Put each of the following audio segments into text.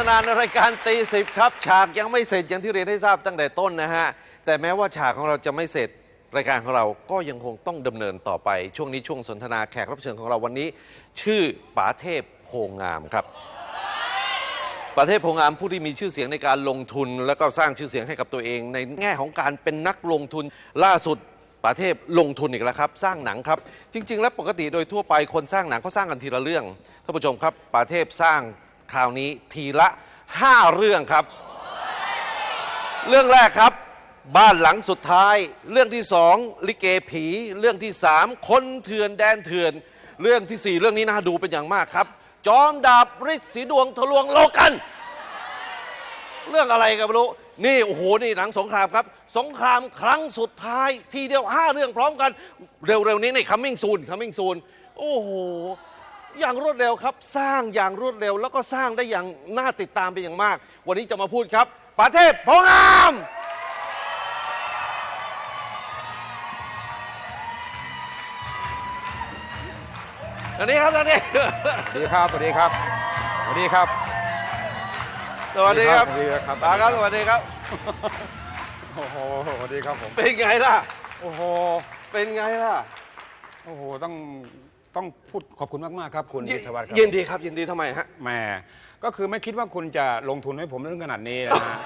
นาในรายการตีสิบครับ ฉากยังไม่เสร็จอย่างที่เรียนให้ทราบตั้งแต่ต้นนะฮะ แต่แม้ว่าฉากของเราจะไม่เสร็จรายการของเราก็ยังคงต้องดำเนินต่อไป ช่วงนี้ช่วงสนทนาแขกรับเชิญของเราวันนี้ ชื่อป๋าเทพโพงามครับประเทศโพงามผู้ที่มีชื่อเสียงในการลงทุน แล้วก็สร้างชื่อเสียงให้กับตัวเอง ในแง่ของการเป็นนักลงทุนล่าสุดประเทศลงทุนอีกแล้วครับ สร้างหนังครับ จริง ๆ แล้วปกติโดยทั่วไปคนสร้างหนังเขาสร้างกันทีละเรื่องท่านผู้ชมครับประเทศสร้าง คราวนี้ทีละ 5 เรื่องครับ เรื่องแรกครับ บ้านหลังสุดท้าย เรื่องที่สองลิเกผี เรื่องที่สามคนเถื่อนแดนเถื่อน เรื่องที่สี่เรื่องนี้น่าดูเป็นอย่างมากครับ จอมดาบฤทธิ์สีดวงทะลวงโลกัน เรื่องอะไรกันไม่รู้นี่โอ้โหนี่หนังสงครามครับ สงครามครั้งสุดท้าย ทีเดียวห้าเรื่องพร้อมกัน เร็วๆนี้ใน coming soon coming soon โอ้โห อย่างรวดเร็วครับ สร้างอย่างรวดเร็ว แล้วก็สร้างได้อย่างน่าติดตามเป็นอย่างมาก วันนี้จะมาพูดครับประเทศพงามอันนี้ครับอันนี้สวัสดีครับ สวัสดีครับ สวัสดีครับ สวัสดีครับสวัสดีครับตาครับ สวัสดีครับ โอ้โห สวัสดีครับผม เป็นไงล่ะ โอ้โห เป็นไงล่ะ โอ้โห ต้อง ต้องพูดขอบคุณมาก ๆ ครับ คุณยิวิทยาวัฒน์ครัยินดีครับยินดีทำไมฮะ แหม่ก็คือไม่คิดว่าคุณจะลงทุนให้ผมถึงขนาดนี้นะฮะ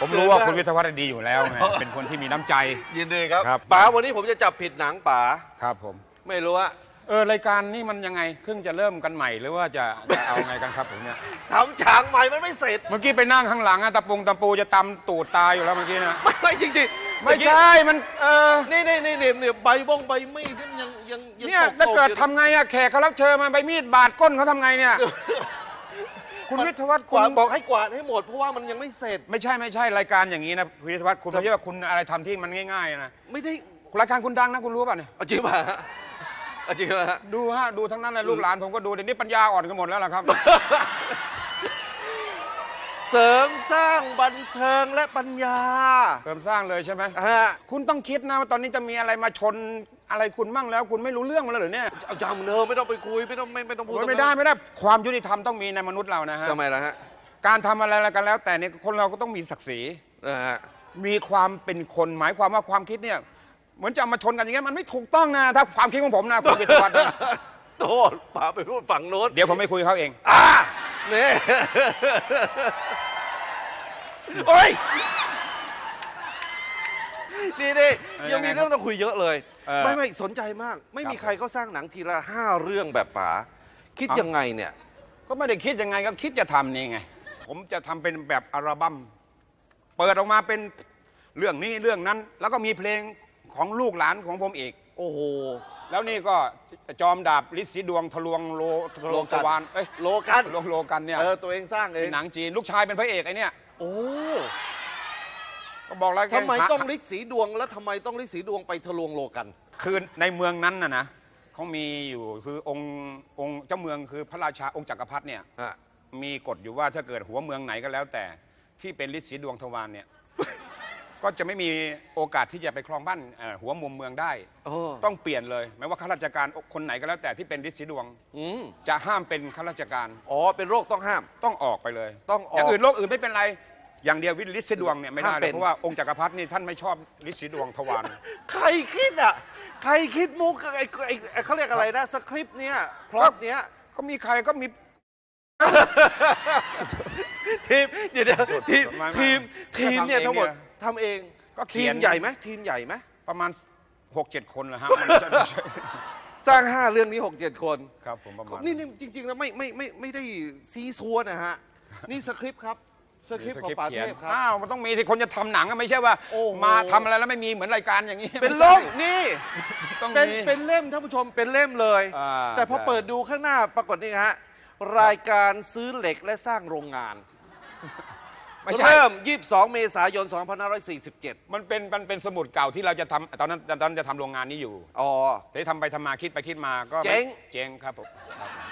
ผมรู้เชิญว่าได้คุณวิทยาวัฒน์ดีอยู่แล้วไงเป็นคนที่มีน้ำใจ ยินดีครับครับ ป๋าวันนี้ผมจะจับผิดหนังป๋าครับผม ไม่รู้ว่าเออรายการนี้มันยังไงเพิ่งจะเริ่มกันใหม่หรือว่าจะจะเอาไงกันครับผมเนี่ยทำฉากใหม่มันไม่เสร็จ เมื่อกี้ไปนั่งข้างหลังอะตะปุงตะปูจะตำตูดตายอยู่แล้วเมื่อกี้นะไม่ไม่จริงๆไม่ใช่มันเออ นี่นี่นี่นี่นี่ใบบงใบมีดนี่มันยั งยังงเนี่ยตถ้าเกิดตอยู่ ทำไงอะแขกเขารับเชิญมาใบมีดบาดก้นเขาทำไงเนี่ย คุณวิทยาวัฒน์กคุณวาดบอกให้กวาดให้หมดเพราะว่ามันยังไม่เสร็จ ไม่ใช่ไม่ใช่รายการอย่างนี้นะคุณวิทยาวัฒน์คุณไม่ใช่ว่าคุณอะไรทำที่มันง่ายๆนะไม่ได้รายการคุณดังนะคุณรู้ป่ะเนี่ยเอาจริงป่ะฮะเอาจริงป่ะฮะดูฮะดูทั้งนั้นเลยลูกหลานผมก็ดูเดี๋ยวนี้ปัญญาอ่อนกันหมดแล้วล่ะครับ เสริมสร้างบันเทิงและปัญญาเสริมสร้างเลยใช่ไหมฮะคุณต้องคิดนะว่าตอนนี้จะมีอะไรมาชน อะไรคุณมั่งแล้ว คุณไม่รู้เรื่องมันเลยเหรอเนี่ยเอาจำเนอะไม่ต้องไปคุยไม่ต้องไม่ไม่ต้องพูดโอ้ยตรงไม่นั้นได้ไม่ได้ความยุติธรรมต้องมีในมนุษย์เรานะฮะ ทำไมล่ะฮะการทำอะไรกันแล้ว แต่เนี่ยคนเราก็ต้องมีศักดิ์ศรี นะฮะมีความเป็นคนหมายความว่าความคิดเนี่ย เหมือนจะเอามาชนกันอย่างเงี้ยมันไม่ถูกต้องนะ ถ้าความคิดของผมนะคุณวิทยาวัฒน์นะโทษป๋าไปพูดฝั่งโน้นเดี๋ยวผมไม่คุยกับเขาเอง อ่านี่โอ้ย นี่นี่เออยังมียังไงเรื่องต้องคุยเยอะเลย เออไม่ไม่สนใจมาก ไม่ครับมีใครก็สร้างหนังทีละห้าเรื่องแบบป๋าคิดเอ้ายัยังไงเนี่ย ก็ไม่ได้คิดยังไงก็คิดจะทำนี่ไง ผมจะทำเป็นแบบอัลบั้มเปิดออกมาเป็นเรื่องนี้เรื่องนั้น แล้วก็มีเพลงของลูกหลานของผมอีก โอ้โหแล้วนี่ก็จอมดาบลิศสีดวงทะลวงโลทะลวงโลกันทวารเอ้ยโลกันทะลวงโลกันเนี่ยเออตัวเองสร้างเอเป็งนหนังจีน ลูกชายเป็นพระเอกไอ้เนี่ย โอ้ ก็บอกแล้วแค่ทำไมหาต้องฤทธิ์สีดวง แล้วทำไมต้องฤทธิ์สีดวงไปทะลวงโลกัน คือในเมืองนั้นนะนะเขามีอยู่คือองค์องค์เจ้าเมืองคือพระราชาองค์จักรพรรดิเนี่ยฮะมีกฎอยู่ว่าถ้าเกิดหัวเมืองไหนก็แล้วแต่ที่เป็นฤทธิ์สีดวงทวารเนี่ย ก็จะไม่มีโอกาสที่จะไปครองบ้านเอ่อหัวมุมเมืองได้โอ้ต้องเปลี่ยนเลยไม่ว่าข้าราชการคนไหนก็แล้วแต่ที่เป็นฤทธิ์สีดวง อืมจะห้ามเป็นข้าราชการ อ๋อ เป็นโรคต้องห้าม ต้องออกไปเลยต้องออก ย่างอื่นโรคอื่นไม่เป็นไร อย่างเดียววิฤทธิ์สีดวงเนี่ยไม่ได้ห้ามเลเป็ยน เพราะว่าองค์จักรพรรดินี่ท่านไม่ชอบฤทธิ์สีดวงทวารใครคิดอะ ใครคิดมุกไอ้ไอ้ไอ้เขาเรียกอะไรนะสคริปต์เนี้ยพล็อตเนี้ย ก็มีใครก็มี ทีมเดี๋ยวเดี๋ยวทีมไม่ไม่ทีมทีมเนี่ยก็ทำเองทั้งหมดเนี่ยทำเองก็เขีทียมนใหญ่ไหมทีมใหญ่ไหมประมาณหกเจ็ดคนเหรอฮะมันไม่ใช่ไม่ใช่สร้างห้าเรื่องนี้หกเจ็ดคนครับผมประมาณ นี่นี่จริงๆแล้วไม่ไม่ไม่ไม่ได้ซีซัวนะฮะ นี่สคริปต์ครับ สคริปต์ของป่าเทพครับ อ้าวมันต้องมีที่คนจะทำหนังอะไม่ใช่ว่า โอ้โห มาทำอะไรแล้วไม่มีเหมือนรายการอย่างนี้เป็นไม่ล่ใช่มนี่ ต้องเป็นมี เป็นเล่มท่านผู้ชมเป็นเล่มเลย อ่าแต่พอใช่ เปิดดูข้างหน้าปรากฏนี่ฮะ รายการซื้อเหล็กและสร้างโรงงาน ไม่ใช่ เริ่ม 22 เมษายน 2547 มันเป็นมันเป็นสมุดเก่าที่เราจะทำตอนนั้นตอนนั้นจะทำโรงงานนี้อยู่อ๋อ แต่ที่ทำไปทำมาคิดไปคิดมาก็เจ๊ง เจ๊งครับผมครับ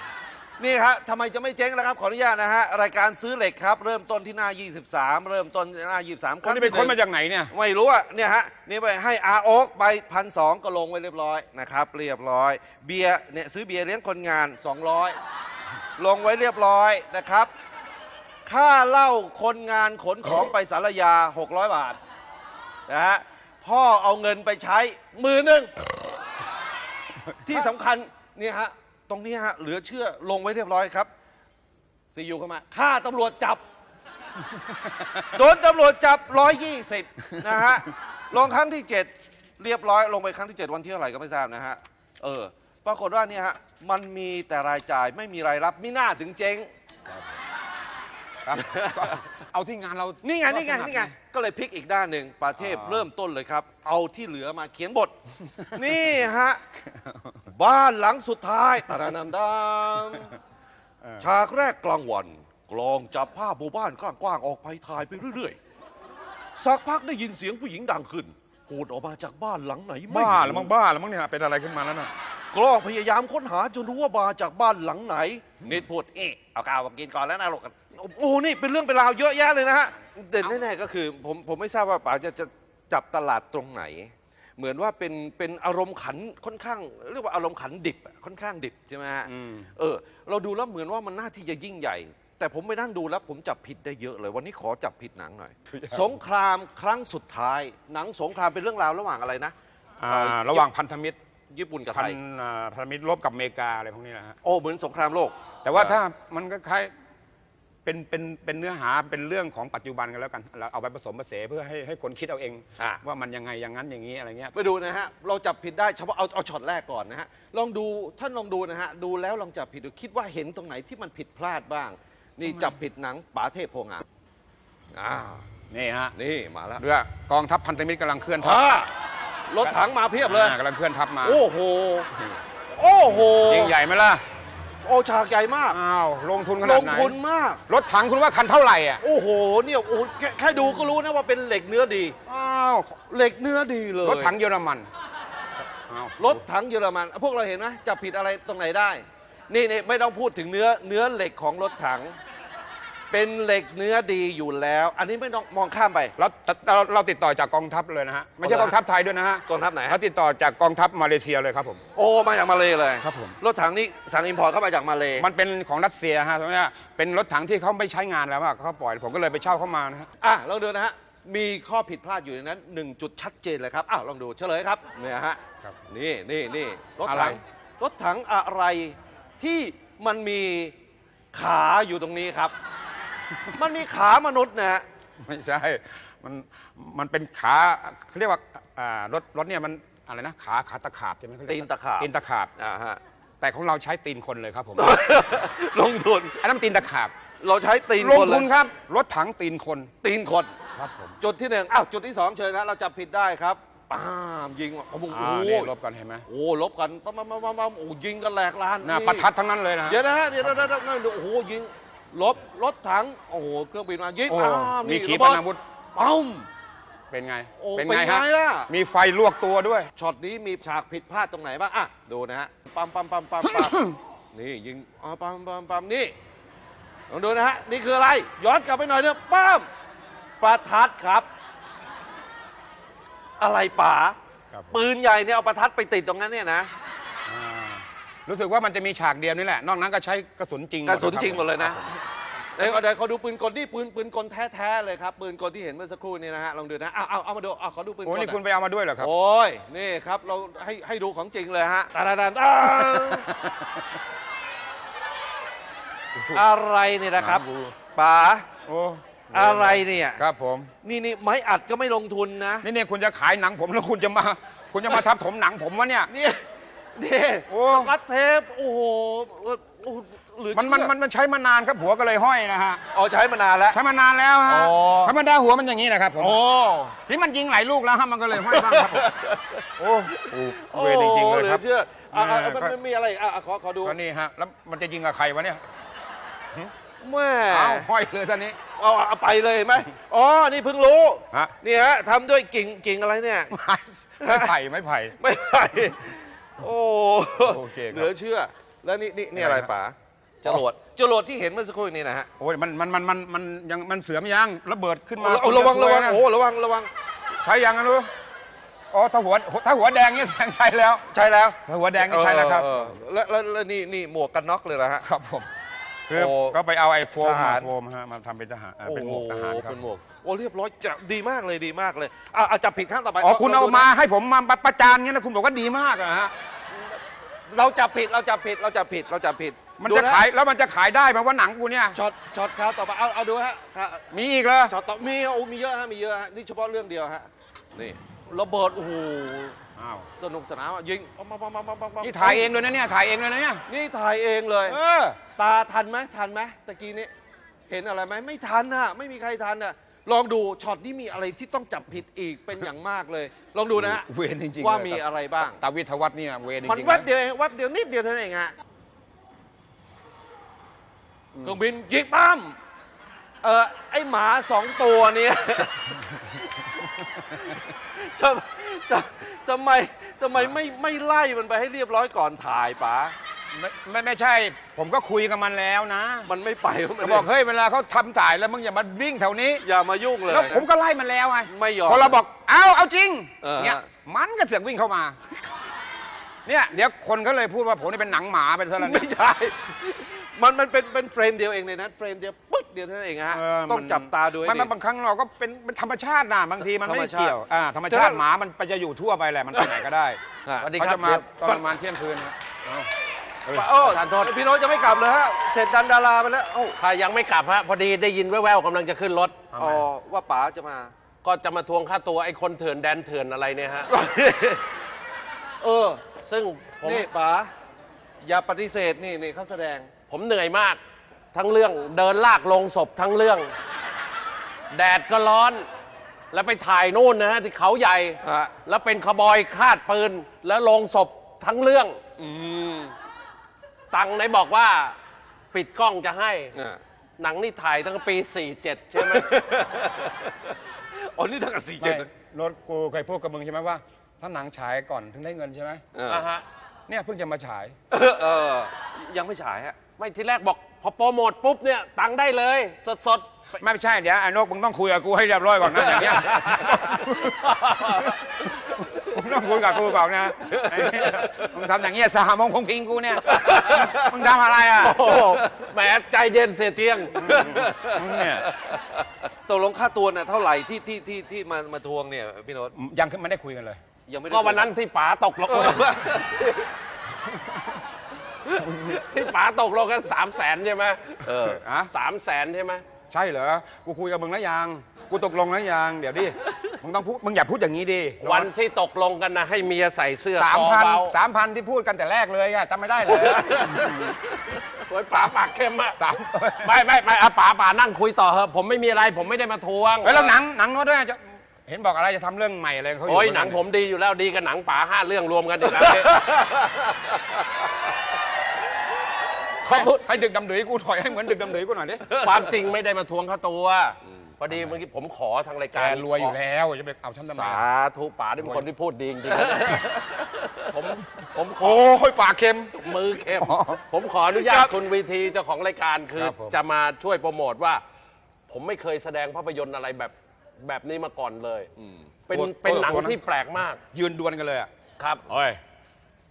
นี่ฮะทำไมจะไม่เจ๊งนะครับ ขออนุญาตนะฮะ รายการซื้อเหล็กครับ เริ่มต้นที่หน้า 23 เริ่มต้นที่หน้า 23คนนี้เป็นคนมาจากไหนเนี่ยไม่รู้อะเนี่ยฮะ นี่ไปให้อาโอ๊กไปพันสก็ลงไว้เรียบร้อยนะครับ เรียบร้อย เบียร์เนี่ยซื้อเบียร์เลี้ยงคนงาน 200 ลงไว้เรียบร้อยนะครับ ค่าเหล้าคนงานขนของไปสารยา 600 บาทนะฮะ พ่อเอาเงินไปใช้หมือหนึ่ง ที่สำคัญเนี่ยฮะ ตรงนี้ฮะเหลือเชื่อลงไว้เรียบร้อยครับซียูเข้ามาค่าตำรวจจับ โดนตำรวจจับ120นะฮะลงครั้งที่7เรียบร้อยลงไปครั้งที่7วันที่เท่าไหร่ก็ไม่ทราบนะฮะเออปรากฏว่าเนี่ยฮะมันมีแต่รายจ่ายไม่มีรายรับมิน่าถึงเจ๊งครับก็เอาที่งานเรานี่ไงนี่ไงก็ถดนี่ไงก็เลยพลิกอีกด้านหนึ่งประเทศอ่าเริ่มต้นเลยครับ เอาที่เหลือมาเขียนบท นี่ฮะ บ้านหลังสุดท้ายตาดานำดามฉากแรกกลางวัน กลองจับภาพหมู่บ้านกว้างๆออกไปถ่ายไปเรื่อยๆ สักพักได้ยินเสียงผู้หญิงดังขึ้นพูดออกมาจากบ้านหลังไหนไม่บ้ารู้แล้วมั้งบ้าแล้วมั้งเนี่ยเป็นอะไรขึ้นมาแล้วน่ะกล้องพยายามค้นหาจนรู้ว่ามาจากบ้านหลังไหนนิดพูดเอ๊ะเอาข้าวมากินก่อนแล้วนะลูกโอ้โหนี่เป็นเรื่องเป็นราวเยอะแยะเลยนะฮะ เด่นแน่ๆก็คือผมผมไม่ทราบว่าป๋าจะจะจับตลาดตรงไหน เหมือนว่าเป็นเป็นอารมณ์ขันค่อนข้าง เรียกว่าอารมณ์ขันดิบอะค่อนข้างดิบใช่ไหมฮะอืมเออ เราดูแล้วเหมือนว่ามันน่าที่จะยิ่งใหญ่ แต่ผมไปนั่งดูแล้วผมจับผิดได้เยอะเลย วันนี้ขอจับผิดหนังหน่อย สงครามครั้งสุดท้าย หนังสงครามเป็นเรื่องราวระหว่างอะไรนะอ่าเอ่อระหว่างพันธมิตรญี่ปุ่นกับพัไทนยอ่าพันธมิตรลบกับอเมริกาอะไรพวกนี้นะฮะโอ้เหมือนสงครามโลกแต่ว่าถ้ามันก็คล้าย เป็นเป็นเป็นเนื้อหาเป็นเรื่องของปัจจุบันกันแล้วกันเราเอาไปผสมผสานเพื่อให้ให้คนคิดเอาเอง อะ ว่ามันยังไงอย่างนั้นอย่างนี้อะไรเงี้ย ไปดูนะฮะ เราจับผิดได้เฉพาะเอาเอาช็อตแรกก่อนนะฮะ ลองดูท่านลองดูนะฮะ ดูแล้วลองจับผิดดูคิดว่าเห็นตรงไหนที่มันผิดพลาดบ้าง นี่จับผิดหนังป๋าเทพโพงามอ่านี่ฮะนี่มาแล้วเรือกองทัพพันธมิตรกำลังเคลื่อนทัพอ่ารถถังมาเพียบเลย อ่ากำลังเคลื่อนทัพมาโอ้โห โอ้โห ยิ่งใหญ่ไหมล่ะ โอฉากใหญ่มาก อ้าวลงทุนขลนาดงไหนทุนมาก รถถังคุณว่าคันเท่าไหร่อะโอ้โหเนี่ยโอ้โหแค่แค่ดูก็รู้นะว่าเป็นเหล็กเนื้อดี อ้าวเหล็กเนื้อดีเลยรถถังเยอรมันอ้าวรถถังเยอรมันพวกเราเห็นไหมจับผิดอะไรตรงไหนได้ นี่นี่ไม่ต้องพูดถึงเนื้อเนื้อเหล็กของรถถัง เป็นเหล็กเนื้อดีอยู่แล้ว อันนี้ไม่ต้องมองข้ามไป เราเราเราติดต่อจากกองทัพเลยนะฮะไม่ใช่เอากละองทัพไทยด้วยนะฮะกองทัพไหนฮะ เขาติดต่อจากกองทัพมาเลเซียเลยครับผม โอ้มาจากมาเลยเลยครับผม รถถังนี้สั่งอิมพอร์ตเข้ามาจากมาเลยมันเป็นของรัสเซียฮะตรงเนี้ยเป็นรถถังที่เขาไม่ใช้งานแล้วอะเขาปล่อยผมก็เลยไปเช่าเข้ามานะฮะ อะลองดูนะฮะ มีข้อผิดพลาดอยู่ในนั้นหนึ่งจุดชัดเจนเลยครับอ้าวลองดูเฉลยครับเนี่ยฮะครับนี่นี่นี่รถอะไร ถังรถถังอะไรที่มันมีขาอยู่ตรงนี้ครับ มันมีขามนุษย์นะฮะไม่ใช่ มัน มันเป็นขาเขาเรียกว่าอ่ารถรถเนี่ยมันอะไรนะ ขาขาตะขาบใช่ไหมเขาเรียกตีนตะขาบตีนตะขาบ อ่าฮะ แต่ของเราใช้ตีนคนเลยครับผม ลงทุนอันนั้นตีนตะขาบ เราใช้ตีนลงคนเลทุยนครับ รถถังตีนคนตีนคนครับผมจุดที่หนึ่งอ้าวจุดที่สองเชิญนะเราจับผิดได้ครับป้ามยิงโอ้โหอ่านี่ลบกันเห็นไหมโอ้ลบกันปั๊มปั๊มปั๊มปั๊มปั๊มโอ้ยิงกันแหลกลาน หน้านี่ประทัดทั้งนั้นเลยนะฮะเดี๋ยวนะฮะเดี๋ยวนะเดี๋ยวนะเดี๋ยวโอ้โหยิง ลบรถถัง โอ้โห เครื่องบินมายิงโอ้อ้าวมีนี่ขีระปเบิดนาวุธ ปั้มเป็นไง โอ้เป็นเป็นไงไงฮะล่ะ มีไฟลวกตัวด้วย ช็อตนี้มีฉากผิดพลาดตรงไหนบ้างอะดูนะฮะปั๊มปั๊มปั๊มปั๊มปั๊ม นี่ยิงอ๋อปั๊มปั๊มปั๊มนี่ลองดูนะฮะนี่คืออะไร ย้อนกลับไปหน่อยเนอะปั๊มประทัดครับ อะไรป๋าครับผม ปืนใหญ่เนี่ยเอาประทัดไปติดตรงนั้นเนี่ยนะ อ่ารู้สึกว่ามันจะมีฉากเดียวนี่แหละ นอกนั้นก็ใช้กระสุนจริงกระสุนจริงหมดเลยนะ ครับผม เดี๋ยวเดี๋ยวขอดูปืนกลที่ปืนปืนกลแท้ๆเลยครับปืนกลที่เห็นเมื่อสักครู่นี้นะฮะลองดูนะเอาเอาเอามาดูเอาขอดูปืนกลโอ้หน่นี่อยคุณไปเอามาด้วยเหรอครับ โอ้ยนี่ครับเราให้ให้ดูของจริงเลยฮะตาดาดานตาอะไรเนี่ยนะครับป๋าโอ้อะไรเนี่ยครับผม นี่นี่ไม้อัดก็ไม่ลงทุนนะนี่เนี่ยคุณจะขายหนังผมแล้วคุณจะมา คุณจะมาทับถมหนังผมวะเนี่ยเนี่ยนี่โอ้มัดเทปโอ้โหเออโอ้โหหรือมันมันเชื่อมันมันใช้มานานครับหัวก็เลยห้อยนะฮะอ๋อใช้มานานแล้ว ใช้มานานแล้วฮะอ๋อ ธรรมดาหัวมันอย่างนี้นะครับผมโอ้ ที่มันยิงหลายลูกแล้วฮะมันก็เลยห้อยบ้างครับผมโอ้โหเวรจริงๆเลยหลืคอรับเชื่ออะอะเออมันก็มันมีอะไรอะอะขอขอดูก็นี่ฮะแล้วมันจะยิงกับใครวะเนี่ยแม่อ้าวห้อยเลยท่านนี้ เอาเอาไปเลยเห็นไหมอ๋อ นี่เพิ่งรู้ฮะ นี่ฮะทำด้วยกิ่งกิ่งอะไรเนี่ย ไม่ไผ่ไม่ไผ่ ไม่ใช่โอ้โอเคครับ เหลือเชื่อ แล้วนี่นี่นี่อะไรอะไรฮะป๋า จรวดจรวดที่เห็นเมื่อสักครู่นี้นะฮะโอ้ยมันมันมันมันมันยังมันเสือมยังระเบิดขึ้นมาเอาระวังคุณระจวังซยนโอ้ระวังระวังใช้ยังนะรู้อ๋อถ้าหัวถ้าหัวแดงเนี่ยแสดงใช้แล้วใช่แล้วถ้าหัวแดงนี่ใช่แล้วครับเออเออแล้วแล้วแล้วนี่นี่หมวกกันน็อกเลยนะฮะครับผมคือโอ้ก็ไปเอาไอ้โฟมทหารโฟมฮะมาทำเป็นทหารเอ่อโอ้เป็นหโหมวกทหารครับเป็นหมวกโอ้เรียบร้อยจะดีมากเลยดีมากเลยอะอะจับผิดข้างต่อไปอ๋อคุณเอาดูนะมาให้ผมมาประจานเงี้ยนะคุณบอกว่าดีมากอะฮะเราจับผิดเราจับผิดเราจับผิดเราจับผิด มันดูจะนะขายแล้วมันจะขายได้ไหมว่าหนังกูเนี่ย ช็อตช็อตครับต่อไปเอาเอาดูฮะครับมีอีกเลยช็อตต่อมีโอ้มีเยอะฮะมีเยอะฮะนี่เฉพาะเรื่องเดียวฮะนี่ระเบิดโอ้โหอ้าวสนุกสนานอะยิงปั๊มปั๊มปั๊มปั๊มปั๊มปั๊มนี่ถ่ายเองเลยนะเนี่ยถ่ายเองเลยนะเนี่ยนี่ถ่ายเองเลย เออตาทันไหมทันไหมตะกี้นี้เห็นอะไรไหมไม่ทันฮะไม่มีใครทันอะลองดูช็อตนี้มีอะไรที่ต้องจับผิดอีกเป็นอย่างมากเลย ลองดูนะฮะเวรจริงๆว่าเลยมีอะไรบ้างตาวิทยาวัฒน์เนี่ยเวรจริงๆมันแวบเดียวเองแวบเดียวนิดเดียวเท่านั้นเองฮะ เครื่องบินยิงปั้มเออไอหมาสองตัวเนี้ยทำทำทำไมทำไมไม่ไม่ไล่มันไปให้เรียบร้อยก่อนถ่ายป๋าไม่ไม่ไม่ใช่ ผมก็คุยกับมันแล้วนะมันไม่ไปมันเขาบอกเฮ้ยเวลาเขาทำถ่ายแล้วมึงอย่ามาวิ่งแถวนี้ อย่ามายุ่งเลย แล้วผมก็ไล่มันแล้วไงไม่ยอมพอเราบอกเอาเอาจริงเออเนี่ยมันก็เสือกวิ่งเข้ามา เนี่ยเดี๋ยวคนก็เลยพูดว่าผมนี่เป็นหนังหมาไปซะแล้วไม่เนี่ยใช่ มันมันเป็นเป็นเฟรมเดียวเองในนั้นเฟรมเดียวปึ๊บเดียวเท่านั้นเองฮะเต้องจับตาดูให้มันดี มันบางครั้งเราก็เป็นเป็นธรรมชาตินะบางทีมันไม่ธรรมได้ชาติเกี่ยวอ่าธรรมชาแต่ติถ้าหมามันไปจะอยู่ทั่วไปแหละมันไปไหนก็ได้ฮะสวัสดีเขาครับจะมาเดี๋ยวตอนประมาณเที่ยงคืนนะเอาโอ้ทานโทษ พี่โน้ตจะไม่กลับเลยฮะเสร็จดันดาราไปแล้วเอ้าถ้ายังไม่กลับฮะพอดีได้ยินแว่วๆกำลังจะขึ้นรถ อ๋อว่าป๋าจะมา ก็จะมาทวงค่าตัวไอ้คนเถื่อนแดนเถื่อนอะไรเนี่ยฮะ เออซึ่งผมนี่ป๋าอย่าปฏิเสธนี่นี่เขาแสดง ผมเหนื่อยมาก ทั้งเรื่องเดินลากลงศพทั้งเรื่อง แดดก็ร้อน แล้วไปถ่ายนู่นนะฮะที่เขาใหญ่ ฮะ แล้วเป็นขบอยคาดปืน แล้วลงศพทั้งเรื่อง อืมตังค์ไหนบอกว่า ปิดกล้องจะให้ อะหนังนี่ถ่ายตั้งแต่ปี 47 ใช่ไหม อ๋อนี่ทั้งกับสี่เจ็ไม่ดรถกูเคยพูดกับมึงใช่ไหมว่า ถ้าหนังฉายก่อนถึงได้เงินใช่ไหมเอออ่าฮะ เนี่ยเพิ่งจะมาฉาย เออเออยังไม่ฉายฮะ ไม่ทีแรกบอกพอโปรโมทปุ๊บเนี่ยตังค์ได้เลย สดสดๆไม่ใช่เดี๋ยวไอ้นกมึงต้องคุยกับกูให้เรียบร้อยก่อนนะอย่างเงี้ยมึงต้องคุยกับกูก่อนนะไอ้เนี่ยมึงทำอย่างเงี้ยสหมงคงพิงกูเนี่ยมึงทำอะไรอะโอ้โหแหมใจเย็นเสียเจียงมึงเนี่ยตกลงค่าตัวน่ะเท่าไหร่ที่ที่ที่ที่มามาทวงเนี่ยพี่โน้ตยังขึ้นไม่ได้คุยกันเลย ยังไม่ได้ก็วันนั้นที่ป๋าตกลงเออ ที่ป๋าตกลงกันสามแสนใช่ไหมเอออะสามแสนใช่ไหมใช่เหรอ กูคุยกับมึงแล้วยัง กูตกลงแล้วยัง เดี๋ยวดิ มึงต้องพูด มึงอย่าพูดอย่างนี้ดิวันที่ตกลงกันนะให้เมียใส่เสื้อสามคอพันเบาสามพันที่พูดกันแต่แรกเลยอะจำไม่ได้เลย โอ้ยป๋าปากเข้มอะสาม ไม่ไม่ไม่เอาป๋าป๋านั่งคุยต่อเถอะผมไม่มีอะไรผมไม่ได้มาทวงเฮ้ยแล้วหนังหนังโน้ตด้วยจะเห็นบอกอะไรจะทำเรื่องใหม่อะไรเขาโอ้ยข้าหนังใผมดีอยู่แล้วดีกับหนังป๋าห้าเรื่องรวมกันอีกแล้วเนี่ย เขาพูดให้ดึกดำดือยกูถอยให้เหมือนดึกดำดือยกูหน่อยดิความจริงไม่ได้มาทวงค่าตัวพอดีเมื่อกี้ผมขอทางรายแกการรวยอยู่แล้วจะไปเอาฉันทำไมสาธุป๋าที่เป็นคนที่พูดดีจริงๆผมผมขอ โอ้ยปากเค็ม มือเข้มอ๋อผมขออนุญาคตรับคุณวีทีเจ้าของรายการคือครับผม จะมาช่วยโปรโมทว่า ผมไม่เคยแสดงภาพยนตร์อะไรแบบแบบนี้มาก่อนเลยเป็นตัวเป็นหนังตัวนั้นที่แปลกมากยืนดวลกันเลยอะครับ เฮ้ย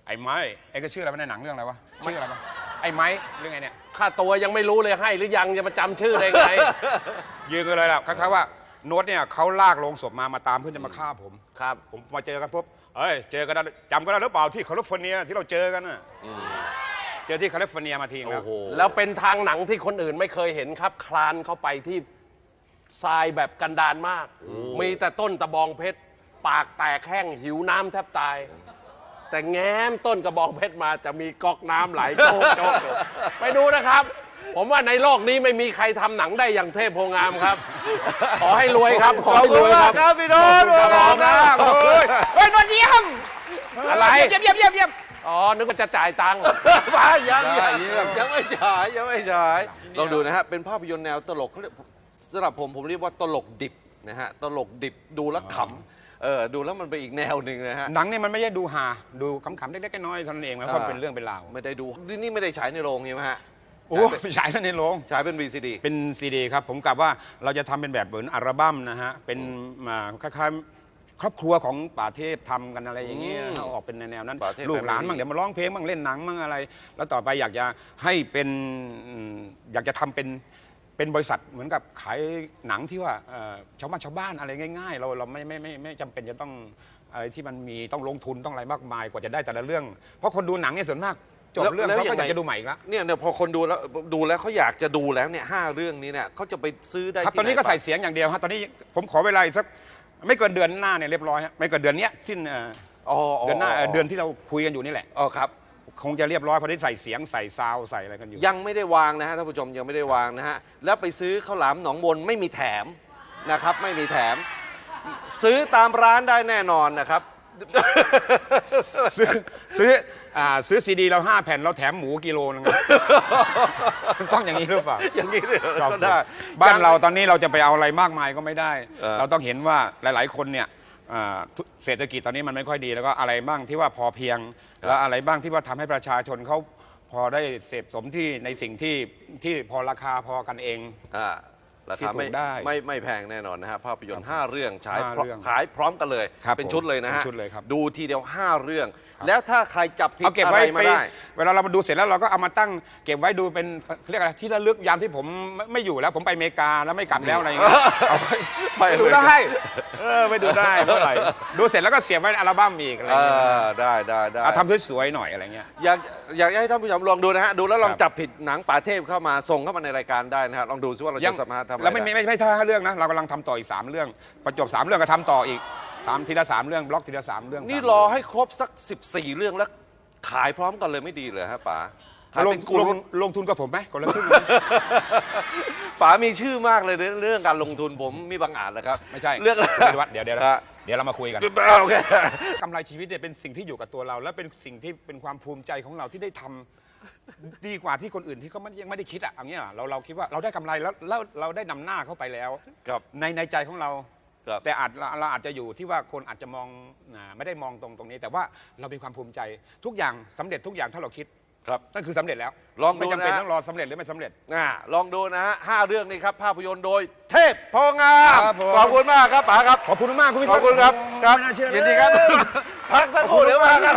ไอ้ไม้ไอ้ก็ชื่ออะไรวะในหนังเรื่องอะไรวะชื่ออะไรวะ ไอ้ไม้เรื่องไงเนี่ยค่าตัวยังไม่รู้เลยให้หรือยังจะมาจำชื่อได้ไง ยืนกันเลยล่ะคล้ายๆว่าโน้ตเนี่ยเขาลากลงศพมามาตามเพื่อจะมาฆ่าผม ครับ ผมมาเจอกันปุ๊บเฮ้ยเจอกันได้จำกันได้หรือเปล่าที่แคลิฟอร์เนียที่เราเจอกันน่ะเจอที่แคลิฟอร์เนียมาทีนึงแล้วโอ้โหแล้วเป็นทางหนังที่คนอื่นไม่เคยเห็นครับ คลานเข้าไปที่ทรายแบบกันดานมาก มีแต่ต้นตะบองเพชร ปากแตกแห้งหิวน้ำแทบตาย แต่แง้มต้นกระบองเพชรมาจะมีก๊อกน้ำไหลโจกโจกอยู่ไปดูนะครับ ผมว่าในโลกนี้ไม่มีใครทำหนังได้อย่างเทพโพงามครับ ขอให้รวยครับ ขอขอบให้คุรณวยมาครักบครับพี่โน้ตขอบคุณครับ ขอบคุณเฮ้ยนวดเยี่ยมอะไร เยี่ยมเยี่ยมเยี่ยมเยี่ยมอ๋อ นึกว่าจะจ่ายตังค์ มายังได้ยังเยี่ยม ยังไม่ฉายยังไม่ฉายลองดูนะฮะ เป็นภาพยนตร์แนวตลกเขาเรียกสำหรับผมผมเรียกว่าตลกดิบนะฮะ ตลกดิบดูแล้วขำ เออดูแล้วมันเป็นอีกแนวหนึ่งนะฮะ หนังเนี่ยมันไม่ใช่ดูหา ดูขำๆเล็กๆน้อยๆเท่านั้นเองมันก็เป็นเรื่องเป็นราวไม่ได้ดูนี่นี่ไม่ได้ฉายในโรงใช่ไหมฮะโอ้ไปฉายแล้วในโรง ฉายเป็น VCD เป็นซีดีครับ ผมกลับว่าเราจะทำเป็นแบบเหมือนอัลบั้มนะฮะ เป็นมาคล้ายครอบครัวของป่าเทพทำกันอะไรอย่างเงี้ยอืมเอาออกเป็นแนวๆนั้น ป่าเทพลูกหลาน Family บ้างเดี๋ยวมาร้องเพลงบ้างเล่นหนังบ้างอะไร แล้วต่อไปอยากจะให้เป็นอืมอยากจะทำเป็น เป็นบริษัทเหมือนกับขายหนังที่ว่าเอ่อชาวบ้านชาวบ้านอะไรง่าย ๆ เราเราไม่ไม่ไม่ไม่จำเป็นจะต้องอะไรที่มันมีต้องลงทุนต้องอะไรมากมายกว่าจะได้แต่ละเรื่อง เพราะคนดูหนังเนี่ยส่วนมากจบแล้วเรื่องแล้วเขายัก็งอไง ยากจะดูใหม่อีกแล้วเนี่ยเนี่ยพอคนดูแล้วดูแล้วเขาอยากจะดูแล้วเนี่ยห้าเรื่องนี้เนี่ยเขาจะไปซื้อได้ครับที่ตอนนี้ก็ไหใส่เสียงอย่างเดียวฮะตอนนี้ผมขอเวลาอีกสักไม่เกินเดือนหน้าเนี่ยเรียบร้อยฮะไม่เกินเดือนเนี้ยสิ้นเอ่ออ๋อเดือนหน้าเอ่อเดือนที่เราคุยกันอยู่นี่แหละ อ๋อครับ คงจะเรียบร้อยเพราะได้ใส่เสียงใส่ซาวด์ใส่อะไรกันอยู่ ยังไม่ได้วางนะฮะท่านผู้ชมยังไม่ได้วางนะฮะแล้วไปซื้อข้าวหลามหนองมนไม่มีแถมนะครับ ไม่มีแถม ซื้อตามร้านได้แน่นอนนะครับ ซื้อซื้ออ่าซื้อซีดีเราห้าแผ่นเราแถมหมูกิโลนึง ต้องอย่างนี้หรือเปล่าอย่างนี้เลยครับก็ได้ บ้านเราตอนนี้เราจะไปเอาอะไรมากมายก็ไม่ได้ เออ เราต้องเห็นว่าหลาย ๆ คนเนี่ย อ่าทุเศรษฐกิจตอนนี้มันไม่ค่อยดีแล้วก็อะไรบ้างที่ว่าพอเพียง แล้วอะไรบ้างที่ว่าทำให้ประชาชนเขาพอได้เสพสมที่ในสิ่งที่ที่พอราคาพอกันเอง อ่า ราที่คาถูไม่กได้ ไม่ไม่แพงแน่นอนนะฮะภาพยนตร์ 5 เรื่องฉายห้าพร้อมเรื่องขายพร้อมกันเลย ครับเป็นผมชุดเลยนะฮะเป็นชุดเลยครับ ดูทีเดียว 5 เรื่อง แล้วถ้าใครจับผิดเอาเก็บอะไว้ไรไปมาได้ เวลาเรามาดูเสร็จแล้วเราก็เอามาตั้งเก็บไว้ดูเป็นเขาเรียกอะไรที่ระลึกยามที่ผมไม่ไม่อยู่แล้ว ผมไปอเมริกาแล้วไม่กลับแล้วอะไรอย่างเงี้ยเอาไว้ไปไปดูเลยได้เออไปดูได้เมื่อไหร่ดูเสร็จแล้วก็เสียบไว้ในอัลบั้มอีกอะไรเออย่างเงี้ยอได้ได้ได้ เอาทำสวยๆหน่อยอะไรเงี้ย อยากอยากให้ท่านผู้ชมลองดูนะฮะ ดูแล้วลองครับจับผิดหนังป่าเทพเข้ามาส่งเข้ามาในรายการได้นะฮะลองดูซิว่าเราจะสามารถทำอะไรแล้วไม่ไม่ได้ไม่ไม่ใช่ห้าเรื่องนะเรากำลังทำต่ออีกสามเรื่องพอจบสามเรื่องก็ทำต่ออีกสามทีละสามเรื่องบล็อกทีละสามเรื่องนี่สามรอเงให้ครบสัก 14 เรื่องแล้วขายพร้อมกันเลยไม่ดีเลยฮะป๋าขายลเป็งนกลลุ่งมลงทุนกับผมไหมคนละครึ่งป๋ามีชื่อมากเลยเรื่องเรื่องการลงทุนผมมีบางอ่านนะครับไม่ใช่เรื่องเดี๋ยวเดี๋ยวเดี๋ยวฮะ เดี๋ยวเรามาคุยกันโอเค กำไรชีวิตเนี่ยเป็นสิ่งที่อยู่กับตัวเรา และเป็นสิ่งที่เป็นความภูมิใจของเราที่ได้ทำ ดีกว่าที่คนอื่นที่เขาไม่ยังไม่ได้คิดอะอย่างเงี้ยเราเราคิดว่าเราได้กำไรแล้วแล้วเราได้นำหน้าเข้าไปแล้ว ครับ ในในใจของเรา ครับ แต่อาจเราเราอาจจะอยู่ที่ว่าคนอาจจะมองอ่าไม่ได้มองตรงตรงนี้ แต่ว่าเรามีความภูมิใจทุกอย่างสำเร็จทุกอย่างถ้าเราคิดครับ นั่นคือสำเร็จแล้วลองดูไม่จำเป็นนะต้องรอสำเร็จหรือไม่สำเร็จ อ่าลองดูนะฮะห้าเรื่องนี้ครับ ภาพยนตร์โดยเทพโพงาม ครับผม ขอบคุณมากครับป๋าครับ ขอบคุณมากคุณพี่ขอบคุณครับ ครับ ไม่น่าเชื่อยินดีครับ พักสักครู่เดี๋ยวมากัน